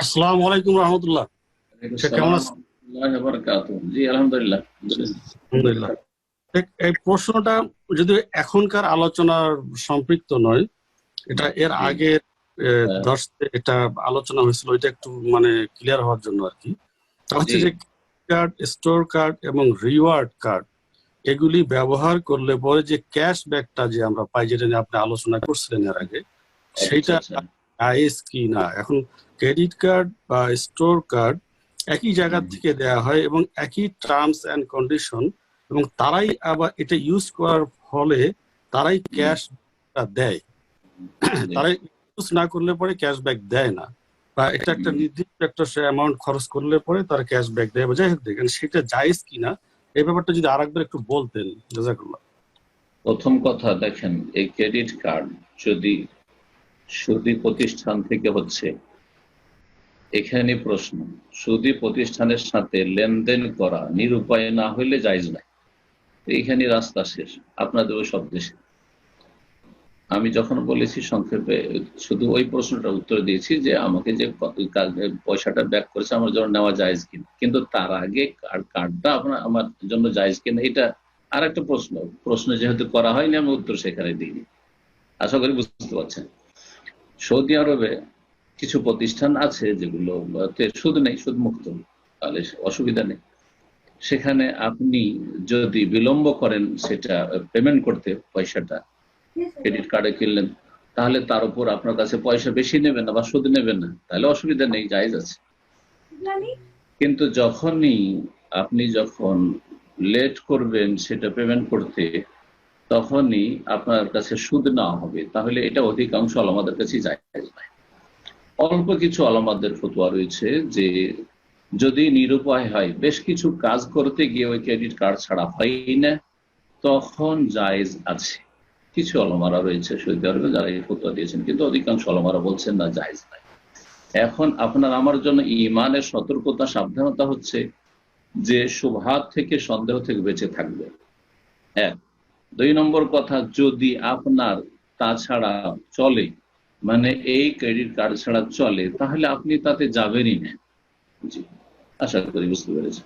আসসালামু আলাইকুম রহমতুল্লাহ কেমন আছেন? জি আলহামদুলিল্লাহ আলহামদুলিল্লাহ এই প্রশ্নটা যদি এখনকার আলোচনার সম্পৃক্ত নয় এটা এর। আগে হ্যাঁ। এটা আলোচনা হয়েছিল ওইটা একটু মানে ক্লিয়ার হওয়ার জন্য আর কি তা হচ্ছে যে কার্ড স্টোর কার্ড এবং রিওয়ার্ড কার্ড এগুলি ব্যবহার করলে পরে যে ক্যাশব্যাকটা যে আমরা পাই যেটা নিয়ে আপনি আলোচনা করছিলেন এর আগে সেইটা আচ্ছা, আচ্ছা। কি না এখন ক্রেডিট কার্ড বা স্টোর কার্ড একই জায়গা থেকে দেয়া হয় এবং একই টার্মস এন্ড কন্ডিশন এবং তারাই আবার এটা ইউজ করার ফলে তারাই ক্যাশ দেয়। তারাই ইউজ না করলে পরে ক্যাশব্যাক দেয় না। বা এটা একটা নির্দিষ্ট একটা সে অ্যামাউন্ট খরচ করলে পরে তারা ক্যাশব্যাক দেয় বা যাই হোক দেখেন সেটা জায়েজ কিনা এই ব্যাপারটা যদি আরেকবার একটু বলতেন জাজাকুল্লাহ। প্রথম কথা দেখেন এই ক্রেডিট কার্ড যদি সুদী প্রতিষ্ঠান থেকে হচ্ছে এখানে প্রশ্ন, সুদী প্রতিষ্ঠানের সাথে লেনদেন করা নিরুপায় না হইলে জায়জ নাই। এইখানে রাস্তা শেষ, আপনাদের ওই সব দেশে আমি যখন বলেছি সংক্ষেপে, শুধু ওই প্রশ্নটা উত্তর দিয়েছি যে আমাকে যে পয়সাটা ব্যাক করেছে, আমার জন্য নেওয়া জায়েজ কিনা। কিন্তু তার আগে কার্ডটা আপনার আমার জন্য জায়েজ কিনা, এটা আর একটা প্রশ্ন। প্রশ্ন যেহেতু করা হয়নি, আমি উত্তর সেখানে দিইনি। আশা করি বুঝতে পারছেন। সৌদি আরবে কিছু প্রতিষ্ঠান আছে যেগুলো সুদ নেই সুদ মুক্ত তাহলে অসুবিধা নেই। সেখানে আপনি যদি বিলম্ব করেন সেটা পেমেন্ট করতে পয়সাটা ক্রেডিট কার্ডে কিনলেন তাহলে তার উপর আপনার কাছে পয়সা বেশি নেবেন না বা সুদ নেবেন না তাহলে অসুবিধা নেই জায়েজ আছে। কিন্তু যখনই আপনি যখন লেট করবেন সেটা পেমেন্ট করতে তখনই আপনার কাছে সুদ নেওয়া হবে তাহলে এটা অধিকাংশ আমাদের কাছে নাই অল্প কিছু আলামাদের ফতোয়া রয়েছে যে যদি নিরুপায় হয়, বেশ কিছু কাজ করতে গিয়ে ওই ক্রেডিট কার্ড ছাড়া হয় না, তখন জায়েজ আছে। কিছু আলমারা রয়েছে সৌদি আরবে যারা এই ফতোয়া দিয়েছেন, কিন্তু অধিকাংশ আলমারা বলছেন না, জায়েজ নাই। এখন আপনার আমার জন্য ইমানের সতর্কতা, সাবধানতা হচ্ছে যে শুভাত থেকে সন্দেহ থেকে বেঁচে থাকবে। এক। দুই নম্বর কথা, যদি আপনার তাছাড়া চলে মানে এই ক্রেডিট কার্ড ছাড়া চলে, তাহলে আপনি তাতে যাবেনই না। জি। আশা করি বুঝতে পেরেছি।